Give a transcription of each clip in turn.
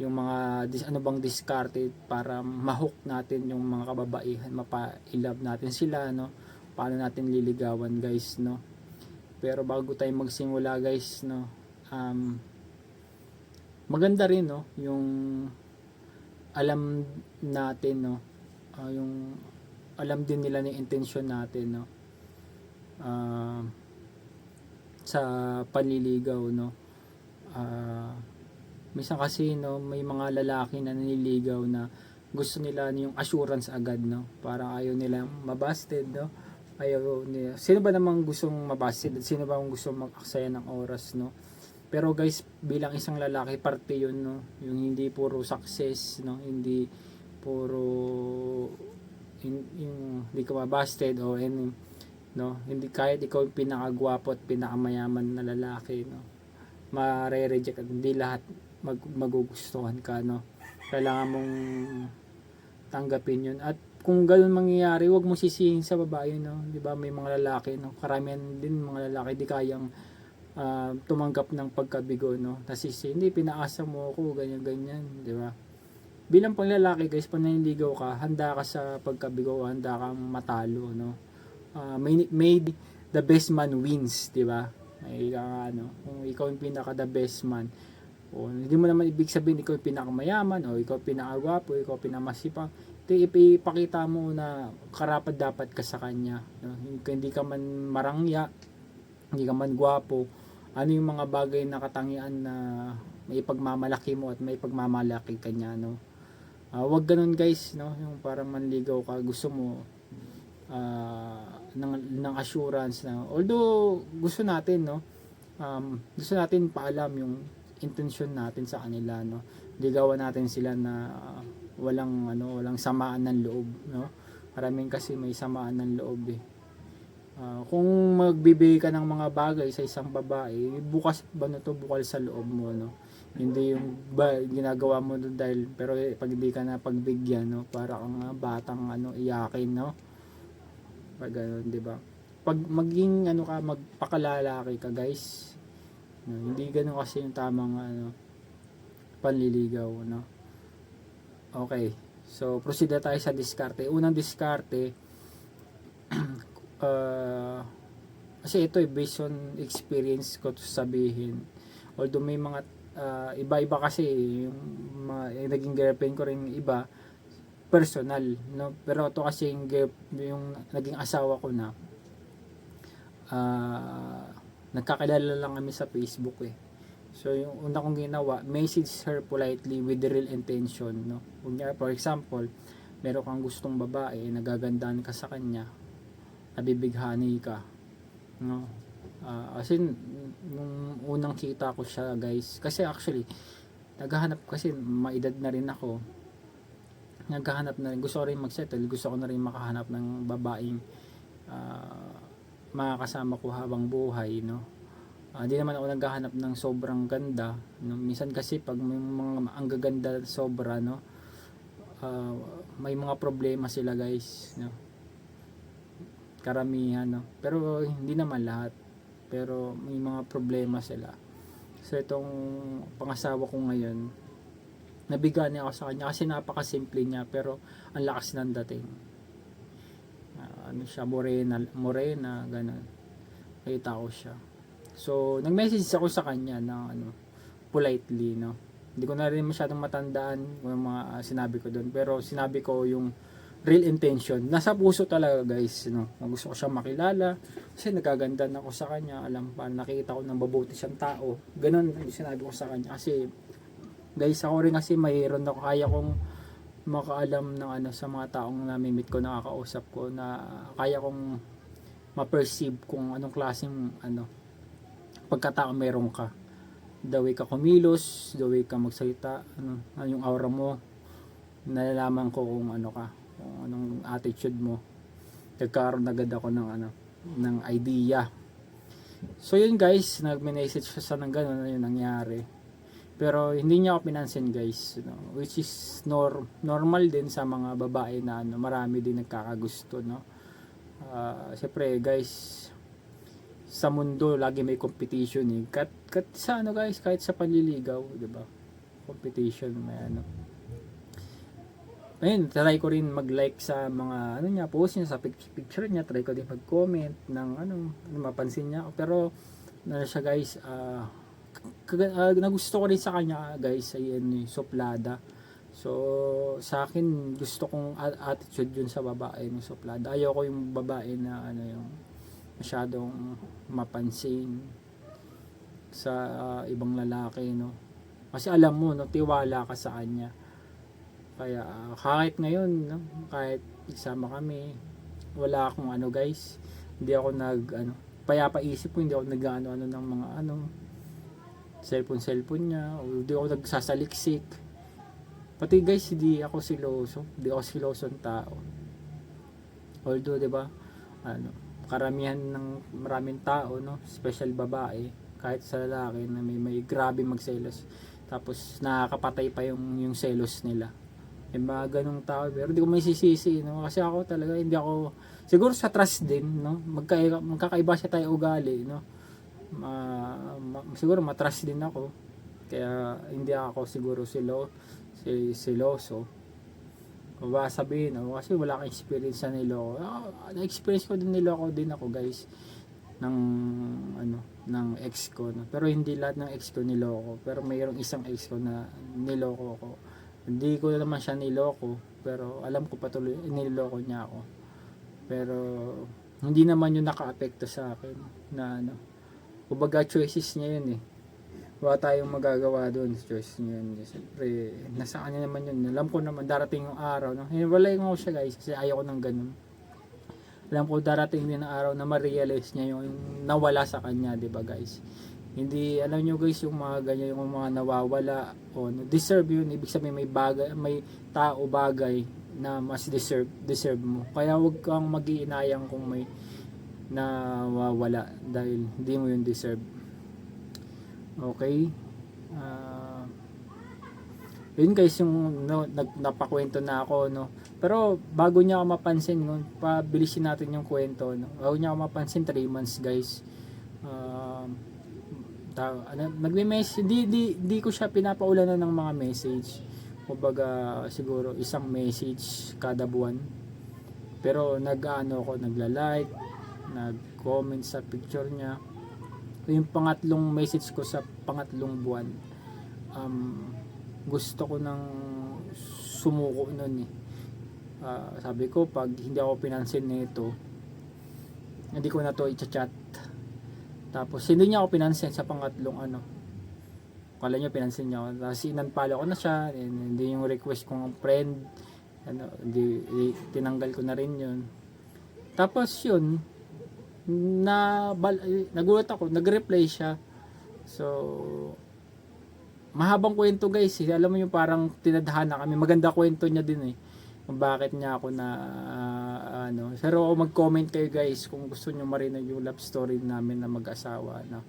yung mga dis, ano bang diskarte para mahook natin yung mga kababaihan, mapa-love natin sila, no? Paano natin liligawan, guys, no? Pero bago tayo magsimula, guys, no? Um, maganda rin, no? Yung alam natin, no? Ah, yung alam din nila ng intensyon natin, no? Ah, sa panliligaw, no? Ah, minsan kasi no may mga lalaki na naniligaw na gusto nila yung assurance agad no? Para ayaw nila mabasted no? Ayaw nila sino ba namang gustong mabasted? Sino ba ang gusto mag-aksaya ng oras no? Pero guys bilang isang lalaki parte yun no? Yung hindi puro success no? Hindi puro yung, yung hindi ka mabasted o any no? Hindi kahit ikaw yung pinakagwapo at pinakamayaman na lalaki no? Mare-reject hindi lahat mag magugustuhan ka no? Kailangan mong tanggapin yun. At kung ganun mangyayari wag mo sisihin sa babae no? Di ba may mga lalaki no? Karamihan din mga lalaki di kayang ah, tumanggap ng pagkabigo no? Nasisi hindi pinaasa mo ako ganyan ganyan di ba? Bilang pang lalaki guys pag naniligaw ka handa ka sa pagkabigo handa kang matalo no? Ah, may, may the best man wins di ba? May ika- ano kung ikaw yung pinaka the best man o hindi mo naman ibig sabihin ikaw yung pinakamayaman o ikaw pinakagwapo, ikaw pinamasipang. Ito ipakita mo na karapat dapat ka sa kanya. No? Hindi ka man marangya, hindi ka man gwapo. Ano yung mga bagay na katangian na may pagmamalaki mo at may pagmamalaki ka niya, no? Ah, wag ganun guys, no? Yung parang manligaw ka, gusto mo ah, ng, ng assurance na although gusto natin, no? Um, gusto natin paalam yung intensyon natin sa kanila no? Ligawan natin sila na uh, walang ano walang samaan ng loob no? Maraming kasi may samaan ng loob eh. Ah, kung magbibigay ka ng mga bagay sa isang babae bukas ba na to bukal sa loob mo no? Hindi yung ba, ginagawa mo doon dahil pero eh, pag hindi ka na pagbigyan no? Para kang ah, batang ano iyakin no? Pag ganun di ba? Pag maging ano ka magpakalalaki ka guys No, hindi ganun kasi yung tamang ano panliligaw, no. Okay. So, proceed tayo sa diskarte. Unang diskarte uh, kasi ito eh, based on experience ko to sabihin. Although may mga uh, iba-iba kasi yung, mga, yung naging girlfriend ko rin iba personal, no. Pero ito kasi yung, yung naging asawa ko na ah nagkakilala lang kami sa Facebook eh. So yung una kong ginawa, message her politely with real intention, no. For example, meron kang gustong babae, nagagandaan ka sa kanya, nabibighani ka, no. Ah, kasi nung unang kita ko siya, guys, kasi actually naghahanap kasi maedad na rin ako. Naghahanap na rin, gusto ko rin mag-settle, gusto ko na rin makahanap ng babaeng ah, makakasama ko habang buhay, no. Ah, di naman ako naghahanap ng sobrang ganda, no. Minsan kasi pag may mga ang gaganda sobra, no, ah, may mga problema sila, guys, no. Karamihan, no. Pero hindi naman lahat. Pero may mga problema sila. So itong pangasawa ko ngayon, nabigyan niya ako sa kanya kasi napakasimple niya pero ang lakas ng dating ano siya morena morena ganun. Nakita ko siya. So nag-message ako sa kanya na ano politely no? Hindi ko na rin masyadong matandaan yung mga ah, sinabi ko doon pero sinabi ko yung real intention. Nasa puso talaga guys no? Gusto ko siya makilala. Kasi nagaganda na ako sa kanya. Alam pa nakita ko ng mabuti siyang tao. Ganun yung sinabi ko sa kanya. Kasi guys ako rin kasi mayroon ako. Kaya kong makaalam ng ano sa mga taong namimit ko nakakausap ko na kaya kong ma-perceive kung anong klaseng ano pagkatao meron ka. The way ka kumilos the way ka magsalita ano, ano yung aura mo nalalaman ko kung ano ka kung anong attitude mo. Nagkaroon agad ako ng ano ng idea. So yun guys nag-message siya sa nang gano'n na yun nangyari pero hindi niya ako pinansin guys no? which is nor normal din sa mga babae na ano, marami din nagkakagusto no? Ah, syempre guys sa mundo lagi may competition eh. Kat, kat sa ano guys kahit sa panliligaw di ba? Competition may ano. Ayun try ko rin mag-like sa mga ano niya post niya sa pic- picture niya. Try ko din mag-comment ng ano mapansin niya pero ano siya guys ah kag- ah, nagusto ko rin sa kanya guys ay ano, yung suplada so sa akin gusto kong attitude yun sa babae ng suplada ayoko yung babae na ano yung masyadong mapansin sa ah, ibang lalaki no? Kasi alam mo no tiwala ka sa kanya. Kaya ah, kahit ngayon no kahit isama kami wala akong ano guys. Hindi ako nag ano payapaisip ko hindi ako nag ano ano ng mga ano cellphone cellphone niya o hindi ako nagsasaliksik. Pati guys hindi ako siloso hindi ako silosong tao. Although 'di ba ano karamihan ng maraming tao no special babae kahit sa lalaki na may may grabe magselos tapos nakakapatay pa yung yung selos nila. Yung mga ganong tao pero hindi ko may sisisi no kasi ako talaga hindi ako siguro sa trust din no Magka, magkakaiba siya tayo ugali no ma, ma- siguro matrust din ako. Kaya hindi ako siguro silo si siloso. Ba sabihin oh, kasi wala kang experience sa niloko ah, na-experience ko din niloko din ako guys ng ano ng ex ko no? pero hindi lahat ng ex ko niloko pero mayroong isang ex ko na niloko ko hindi ko naman siya niloko pero alam ko patuloy niloko niya ako. Pero hindi naman yun naka-apekto sa akin na ano kumbaga choices niya yun eh wala tayong magagawa doon sa choices niya yun siyempre nasa kanya naman yun alam ko naman darating yung araw no? wala ko siya guys kasi ayaw ko ng ganun alam ko darating din ang araw na ma-realize niya yung, nawala sa kanya, 'di ba guys? Hindi alam niyo guys yung mga ganyan yung mga nawawala o no, deserve yun ibig sabihin may bagay may tao bagay na mas deserve deserve mo. Kaya wag kang mag-iinayang kung may nawawala dahil hindi mo yun deserve. Okay? Ah yun guys yung no, nag, napakwento na ako no? Pero bago niya ako mapansin no, pabilisin natin yung kwento no? Bago niya ako mapansin 3 months guys. Um ta, ano, nagme-message di, di, di ko siya pinapaulanan ng mga message. Kumbaga siguro isang message kada buwan. Pero nag-ano ako nagla-like nag-comment sa picture niya yung pangatlong message ko sa pangatlong buwan um, gusto ko nang sumuko nun eh. Ah, sabi ko, pag hindi ako pinansin nito, hindi ko na to i-chat. Tapos, hindi niya ako pinansin sa pangatlong ano. Kala niya pinansin niya ako. Tapos, inunfollow ko na siya. And, hindi yung request kong friend. Ano, hindi- tinanggal ko na rin yun. Tapos, yun, na, bal, nagulat ako, nag-reply siya. So, mahabang kwento guys eh. alam mo yung parang tinadhana kami. Maganda kwento niya din eh kung bakit niya ako na ah, ano. Pero ako mag-comment kayo guys kung gusto niyo marinig yung love story namin na mag-asawa no?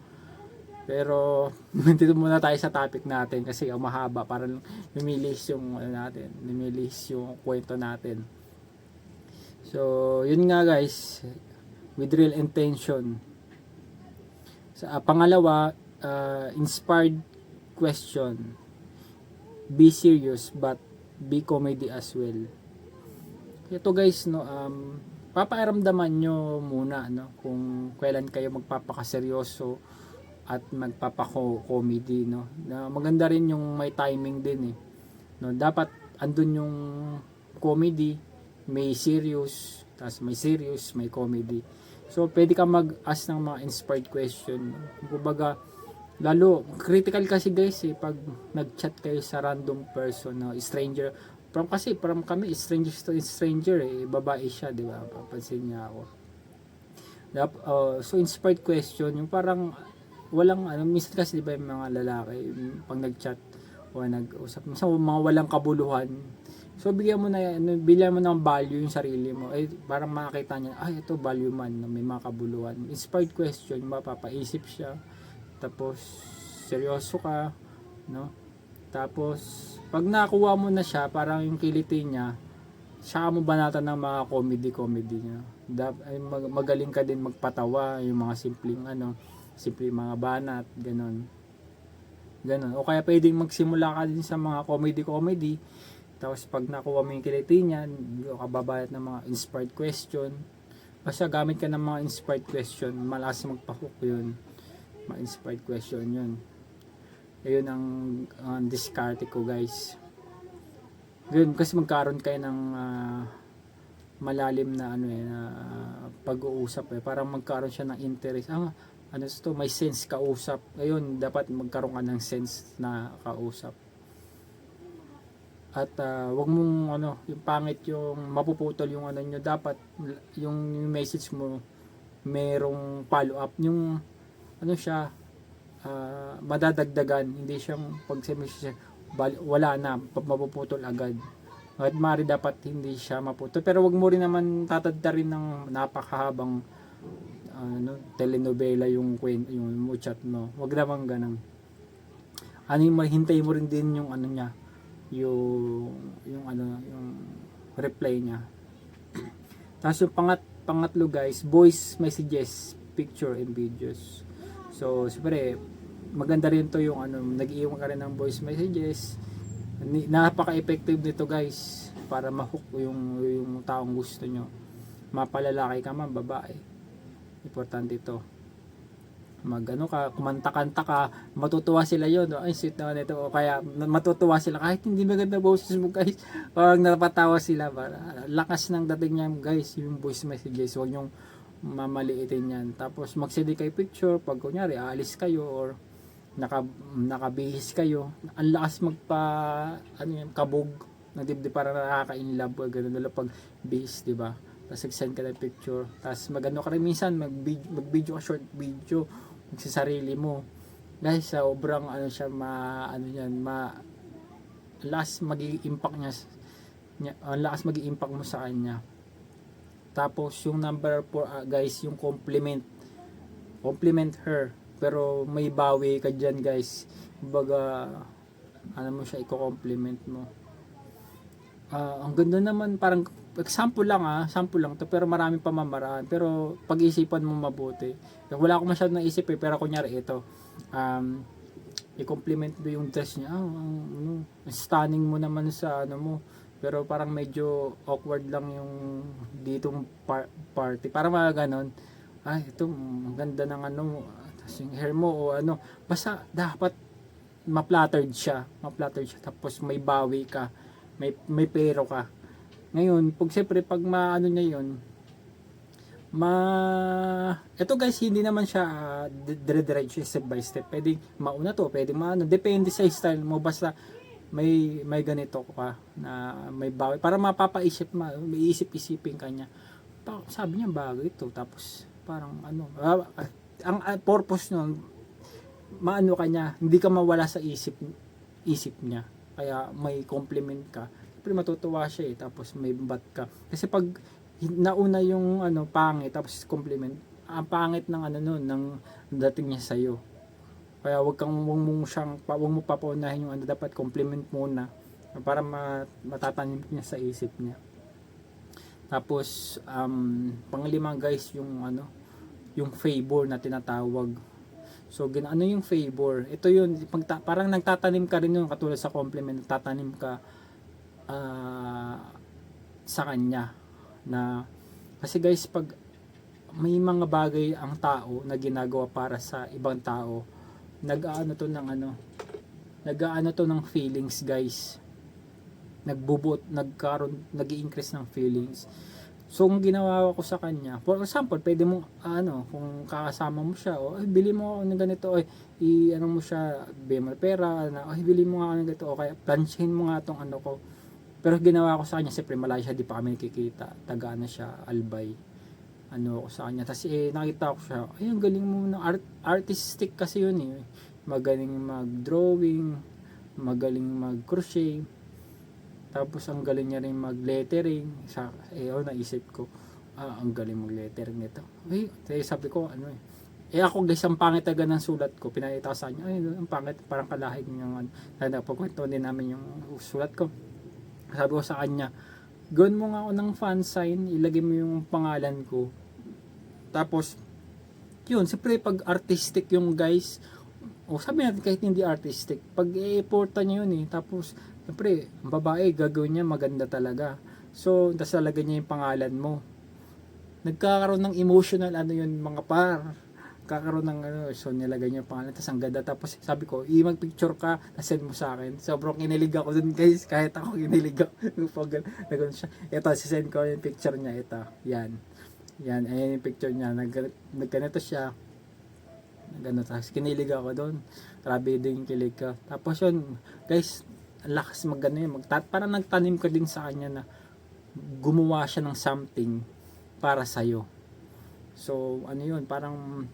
Pero dito muna tayo sa topic natin kasi ang mahaba. Para lumilis yung ano natin lumilis yung kwento natin. So yun nga guys with real intention. Sa ah, pangalawa ah, inspired question. Be serious but be comedy as well. Ito guys no um papairamdaman nyo muna no kung kailan kayo magpapakaseryoso at magpapako-comedy no. Na maganda rin yung may timing din eh. No dapat andun yung comedy may serious tas may serious may comedy so pwede ka mag-ask ng mga inspired question. Kumbaga lalo critical kasi guys eh pag nag-chat kayo sa random person no stranger. From kasi from kami stranger to stranger eh babae siya di ba? Papansin niya ako. Uh, so inspired question yung parang walang ano minsan kasi di ba yung mga lalaki pag nag-chat o nag-usap minsan mga walang kabuluhan so bigyan mo na bigyan mo ng value yung sarili mo. Ay parang makakita niya ay ito value man na may mga kabuluhan. Inspired question mapapaisip siya. Tapos seryoso ka no? Tapos pag nakuha mo na siya parang yung kiliti niya siya mo banatan ng mga comedy comedy niya? Dap, ay mag- magaling ka din magpatawa yung mga simpleng ano simpleng mga banat ganon Ganun. O kaya pwedeng magsimula ka din sa mga comedy-comedy. Tapos pag nakuha mo yung kiliti niyan, doon ka babayat ng mga inspired question. Basta gamit ka ng mga inspired question, malakas magpa-hook yun. Mga inspired question yun. Ayun ang, ang diskarte ko guys. Yun, kasi magkaroon kayo ng ah, malalim na ano eh, na ah, pag-uusap eh. Parang magkaroon siya ng interest. Ah, ano to, may sense kausap. Ayun, dapat magkaroon ka ng sense na kausap. At ah, wag mong ano, yung pangit yung mapuputol yung ano nyo, dapat yung, yung message mo merong follow up yung ano siya ah, madadagdagan. Hindi siyang pag siya wala na mapuputol agad. At mari dapat hindi siya maputol. Pero wag mo rin naman tatadta rin ng napakahabang ano telenovela yung kwento yung mo chat mo. Wag naman ganun. Ano yung mahintay mo rin din yung ano niya yung yung ano yung reply niya. Tapos yung pangat pangatlo guys voice messages picture and videos. So siyempre maganda rin to yung ano nag-iwan ka rin ng voice messages napaka-effective nito guys para ma-hook yung yung taong gusto nyo. Mapalalaki ka man babae. Importante ito mag ano ka kumanta-kanta ka matutuwa sila yon no? ay sweet naman ito. O kaya matutuwa sila. Kahit hindi maganda boses mo guys pag napatawa sila. Para lakas ng dating niya guys. Yung voice messages huwag nyong mamaliitin yan. Tapos magsindi kay picture. Pag kunyari aalis kayo or naka nakabihis kayo ang lakas magpa ano yan kabog. Na dibdib para nakaka-inlove ganun. Lalo pag bihis di ba? Tapos send ka ng picture. Tapos magano ka rin minsan mag mag video ka short video sa sarili mo. Guys sobrang ano siya ma ano yan ma last magiging impact niya, niya ang lakas magiging impact mo sa kanya. Tapos yung number 4 guys yung compliment. Compliment her. Pero may bawi ka dyan guys. Baga ano mo siya i-compliment mo. Ah, ang ganda naman parang example lang ah, sample lang to pero maraming pamamaraan pero pag-isipan mo mabuti. Wala akong masyadong naisip eh pero kunyari ito. Um, i-compliment mo yung dress niya. Ah, ang, ano, stunning mo naman sa ano mo. Pero parang medyo awkward lang yung ditong par- party. Para mga ganon. Ay, ito, ang ganda ng ano. Tapos yung hair mo o ano. Basta dapat ma-flattered siya. Ma-flattered siya. Tapos may bawi ka. May, may pero ka. Ngayon, pag siyempre, pag maano niya yun, ma ito guys hindi naman siya uh, dire-diretso step by step. Pwedeng mauna to pwedeng maano depende sa style mo. Basta may may ganito ka na may bawi para mapapaisip ma, may isip-isipin kanya sabi niya bagay ito tapos parang ano ah, ang ah, purpose nun maano kanya hindi ka mawala sa isip isip niya. Kaya may compliment ka pero matutuwa siya eh tapos may bat ka. Kasi pag nauna yung ano pangit tapos compliment ang pangit ng ano noon ng dating niya sa iyo kaya wag kang wag mo siyang wag mo papaunahin yung ano dapat compliment muna. Para ma, matatanim niya sa isip niya. Tapos um, panglima guys yung ano yung favor na tinatawag. So gin ano yung favor? Ito yun pag parang nagtatanim ka rin yung katulad sa compliment nagtatanim ka ah, sa kanya na kasi guys pag may mga bagay ang tao na ginagawa para sa ibang tao nag-aano to ng ano nag-aano to ng feelings guys. Nagbubot nagkaroon nag increase ng feelings. So kung ginawa ko sa kanya for example pwede mo ano kung kakasama mo siya o ay bili mo ako ng ganito o i ano mo siya ng pera na o bili mo ako ng ganito o kaya plansyahin mo nga tong ano ko pero ginawa ko sa kanya, siyempre malayo siya, di pa kami nakikita. Taga na siya, albay. Ano ko sa kanya. Tapos eh, nakita ko siya, ay, ang galing mo na art, artistic kasi yun eh. Magaling mag-drawing, magaling mag-crochet. Tapos ang galing niya rin mag-lettering. Sa, eh, oh, naisip ko, ah, ang galing mag-lettering nito. Ay, eh, sabi ko, ano eh. Eh ako guys, ang pangit agad ng sulat ko. Pinakita ko sa kanya, ay, ang pangit, parang kalahig yung ano. Napagkwento din namin yung sulat ko sabi ko sa kanya, gawin mo nga ako ng fan sign, ilagay mo yung pangalan ko. Tapos, yun, siyempre pag artistic yung guys, o sabi natin kahit hindi artistic, pag i-porta niya yun eh, tapos, siyempre, ang babae, gagawin niya maganda talaga. So, tapos lalagyan niya yung pangalan mo. Nagkakaroon ng emotional, ano yun, mga par. Kakaroon ng ano, so nilagay niya pangalan, tapos ang ganda. Tapos sabi ko, i mag-picture ka, nasend mo sa akin. Sobrang kinilig ako dun guys, kahit ako kinilig ako. Pag nagano siya. Ito, sisend ko yung picture niya, ito. Yan. Yan, ayan yung picture niya. Nag, nagganito siya. Nagano, tapos kinilig ako doon. Grabe din yung kilig ka. Tapos yun, guys, lakas magano yun. Magta- parang nagtanim ka din sa kanya na gumawa siya ng something para sa'yo. So, ano yun, parang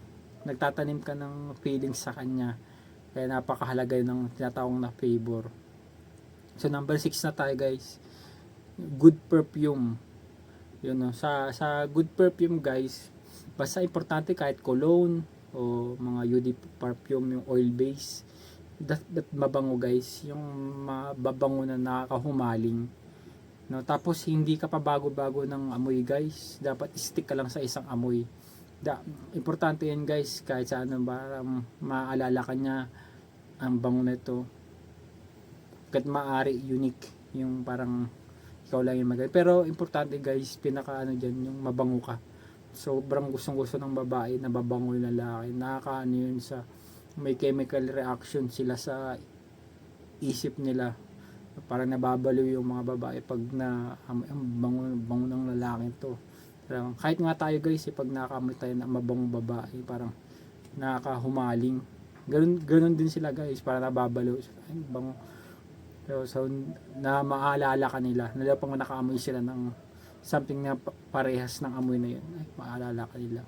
nagtatanim ka ng feelings sa kanya. Kaya napakahalaga ng tinatawag na favor. So, number 6 na tayo guys. Good perfume. Yun no. Sa, sa good perfume guys, basta importante kahit cologne o mga UD perfume, yung oil base. That, that mabango guys. Yung mababango na nakakahumaling. No, tapos hindi ka pa bago-bago ng amoy guys. Dapat stick ka lang sa isang amoy. Da, importante yan guys kahit sa ano para maalala ka niya ang bango na ito. Kahit maari unique yung parang ikaw lang yung magaling. Pero importante guys, pinaka ano dyan, yung mabango ka. Sobrang gustong gusto ng babae na babango yung lalaki. Nakakaano yun sa may chemical reaction sila sa isip nila parang nababaliw yung mga babae pag na am, am, bango, bango ng lalaki to parang, kahit nga tayo guys eh, pag nakakamit tayo na mabangong babae parang nakakahumaling. Ganun, ganun din sila guys para nababaliw ay bango so, so na maalala ka nila nila pang nakaamoy sila ng something na pa- parehas ng amoy na yun ay maalala ka nila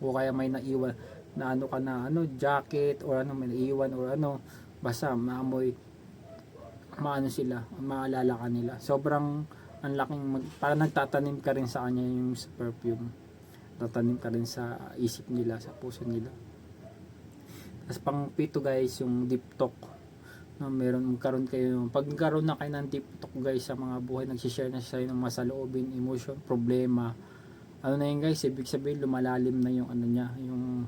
o kaya may naiwan na ano ka na ano jacket or ano may naiwan or ano basta maamoy maano sila, maalala ka nila. Sobrang ang laking mag, para nagtatanim ka rin sa kanya yung sa perfume. Tatanim ka rin sa isip nila, sa puso nila. Tapos pang pito guys, yung deep talk. No, meron magkaroon kayo, pag nagkaroon na kayo ng deep talk guys sa mga buhay, nagsishare na siya ng masaloobin, emotion, problema. Ano na yun guys, ibig sabihin lumalalim na yung ano niya, yung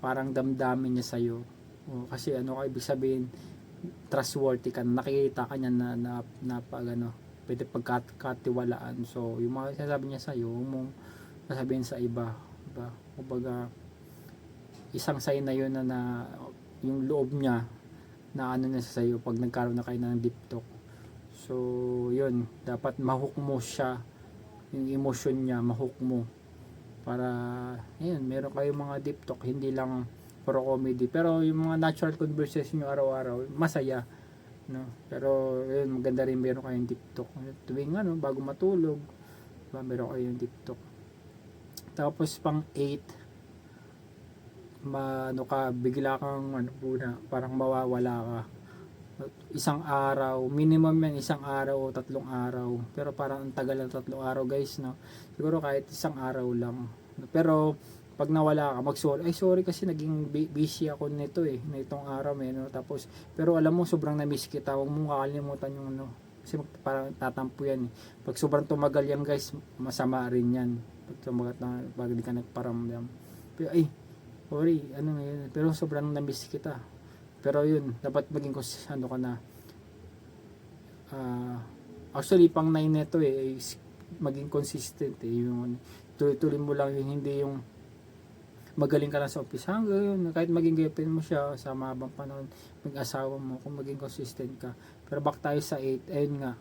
parang damdamin niya sa'yo. O, kasi ano ka ibig sabihin, trustworthy ka, nakikita ka niya na, na, na pag ano, pwede pagkatiwalaan. So, yung mga sinasabi niya sa'yo, huwag mong sasabihin sa iba. Diba? Kumbaga, isang sign na yun na, na yung loob niya na ano na sa sa'yo pag nagkaroon na kayo ng deep talk. So, yun, dapat mahook mo siya, yung emotion niya, mahook mo. Para, ayun, meron kayong mga deep talk, hindi lang puro comedy. Pero yung mga natural conversation nyo araw-araw, masaya. No? Pero yun, maganda rin meron kayong TikTok. Tuwing ano, bago matulog, diba, meron kayong TikTok. Tapos pang 8, ma, ano ka, bigla kang ano muna, parang mawawala ka. Isang araw, minimum yan isang araw o tatlong araw. Pero parang ang tagal ng tatlong araw guys, no? Siguro kahit isang araw lang. Pero pag nawala ka, mag-sorry. Ay, sorry kasi naging bu- busy ako nito eh, na itong araw eh, no? Tapos, pero alam mo, sobrang na-miss kita. Huwag mong kakalimutan yung ano, kasi mag- parang tatampo yan eh. Pag sobrang tumagal yan guys, masama rin yan. Pag tumagat na, pag di ka nagparamdam. Pero ay, sorry, ano na yun. Pero sobrang na-miss kita. Pero yun, dapat maging kos, ano ka na. Ah, actually, pang 9 neto eh, maging consistent eh. Yung, tuloy-tuloy mo lang yun, hindi yung magaling ka lang sa office hanggang kahit maging girlfriend mo siya sa mahabang panahon, mag-asawa mo, kung maging consistent ka. Pero back tayo sa 8, ayun nga,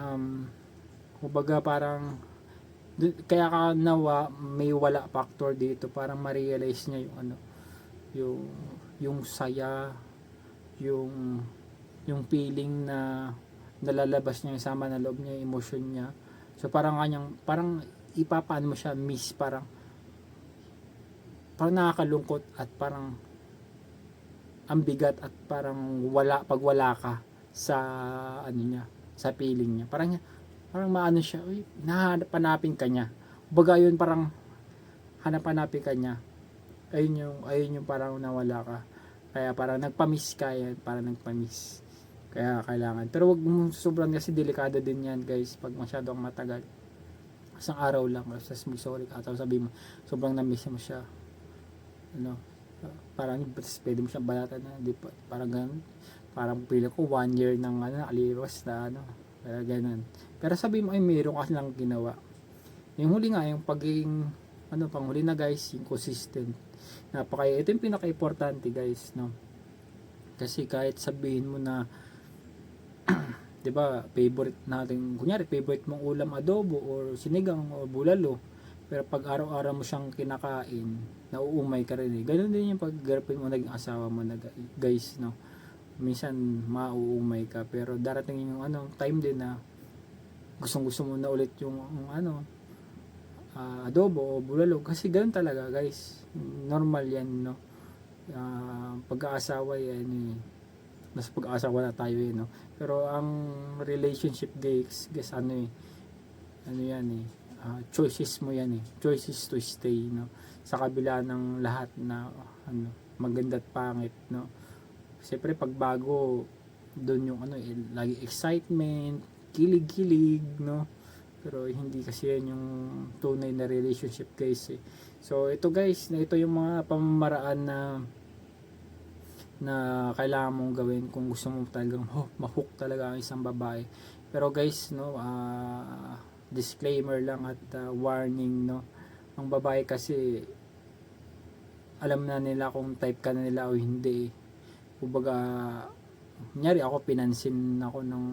um, kumbaga parang, kaya ka nawa, may wala factor dito, parang ma-realize niya yung ano, yung, yung saya, yung, yung feeling na nalalabas niya yung sama na loob niya, yung emotion niya. So parang kanyang, parang ipapaan mo siya miss, parang parang nakakalungkot at parang ang bigat at parang wala pag wala ka sa ano niya sa feeling niya. Parang parang maano siya uy nahanap-hanapin ka niya. Baga yun parang hanap-hanapin ka niya. Ayun yung ayun yung parang nawala ka. Kaya parang nagpamiss ka yan parang nagpamiss. Kaya kailangan. Pero wag mo sobrang kasi delikado din yan guys pag masyadong matagal. Isang araw lang tapos mag sorry ka tapos sabi mo. Sobrang na-miss mo siya ano parang pwede mo siyang balatan na di pa, parang ganun. Parang pila ko one year ng ano aliwas na ano kaya ganun. Pero sabi mo ay meron ka lang ginawa. Yung huli nga yung pagiging ano panghuli na guys yung consistent. Napaka ito yung pinaka importante guys no? Kasi kahit sabihin mo na 'di ba favorite natin kunyari favorite mong ulam adobo or sinigang o bulalo pero pag araw-araw mo siyang kinakain nauumay ka rin eh. Ganun din yung pag girlfriend mo naging asawa mo na guys no? Minsan mauumay ka pero darating yung ano time din na gustong gusto mo na ulit yung, yung ano ah, adobo o bulalo. Kasi ganun talaga guys. Normal yan no? Ah, pag-aasawa yan eh. Nasa pag-aasawa na tayo eh no? Pero ang relationship guys guys ano eh ano yan eh ah, choices mo yan eh. Choices to stay no? Sa kabila ng lahat na ano maganda at pangit no? Siyempre pag bago doon yung ano eh, lagi excitement kilig-kilig no? Pero hindi kasi yan yung tunay na relationship guys eh. so ito guys na ito yung mga pamamaraan na na kailangan mong gawin kung gusto mo talagang oh, mahook talaga ang isang babae. Pero guys no ah, disclaimer lang at ah, warning no? Ang babae kasi alam na nila kung type ka na nila o hindi. Kumbaga kunyari ako pinansin ako ng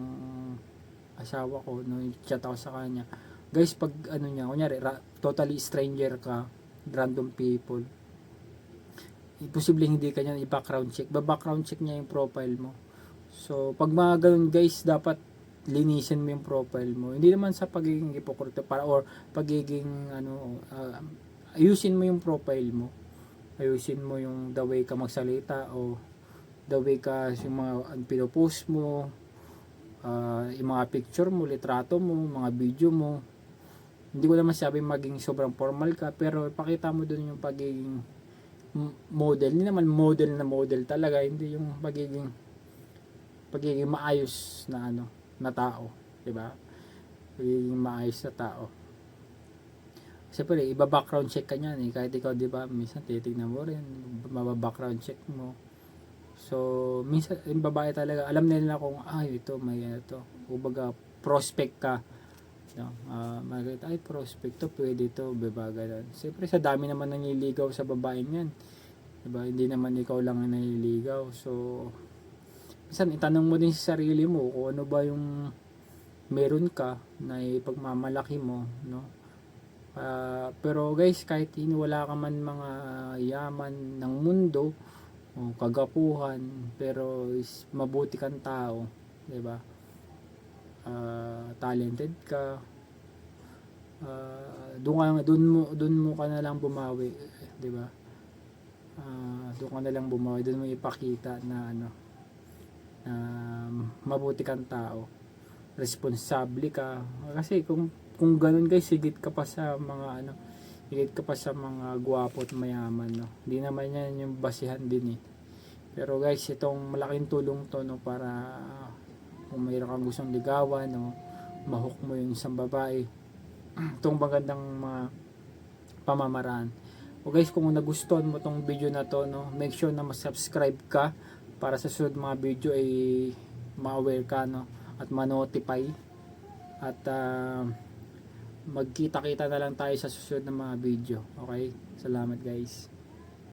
asawa ko no? Chat ako sa kanya. Guys pag ano niya kunyari ra- totally stranger ka random people imposible hindi kanya i-background check. Ba-background check niya yung profile mo. So pag mga ganun guys dapat linisin mo yung profile mo hindi naman sa pagiging hipokrito para or pagiging ano ah, ayusin mo yung profile mo ayusin mo yung the way ka magsalita o the way ka yung mga pinopost mo ah, yung mga picture mo, litrato mo, mga video mo. Hindi ko naman sabi maging sobrang formal ka, pero pakita mo dun yung pagiging model. Hindi naman model na model talaga, hindi yung pagiging pagiging maayos na ano, na tao, 'di ba? Pagiging maayos na tao. Siyempre, iba background check ka niyan eh. Kahit ikaw, di ba, minsan titignan mo rin, background check mo. So, minsan, yung babae talaga, alam nila kung, ay, ito, may ito. Kumbaga, prospect ka. No? Ah, makikita, ay, prospect to, pwede to, diba, ganun. Siyempre, sa dami naman nanliligaw sa babaeng yan. Diba, hindi naman ikaw lang ang nanliligaw. So, minsan, itanong mo din sa sarili mo kung ano ba yung meron ka na ipagmamalaki mo, no? Ah, pero guys, kahit hindi wala ka man mga yaman ng mundo, o kagapuhan, pero is mabuti kang tao, 'di ba? Ah, talented ka. Ah, doon ka doon mo doon mo ka na lang bumawi, 'di ba? Ah, doon ka na lang bumawi, doon mo ipakita na ano na mabuti kang tao. Responsable ka. Kasi kung kung ganun guys, sigit ka pa sa mga ano, higit ka pa sa mga gwapo at mayaman no. Hindi naman yan yung basihan din eh. Pero guys, itong malaking tulong to no para kung mayroon kang gustong ligawan no, mahok mo yung isang babae. itong magandang mga pamamaraan. O guys, kung nagustuhan mo tong video na to no, make sure na ma-subscribe ka para sa susunod mga video ay ma-aware ka no at ma-notify at ah, magkita-kita na lang tayo sa susunod na mga video. Okay? Salamat guys.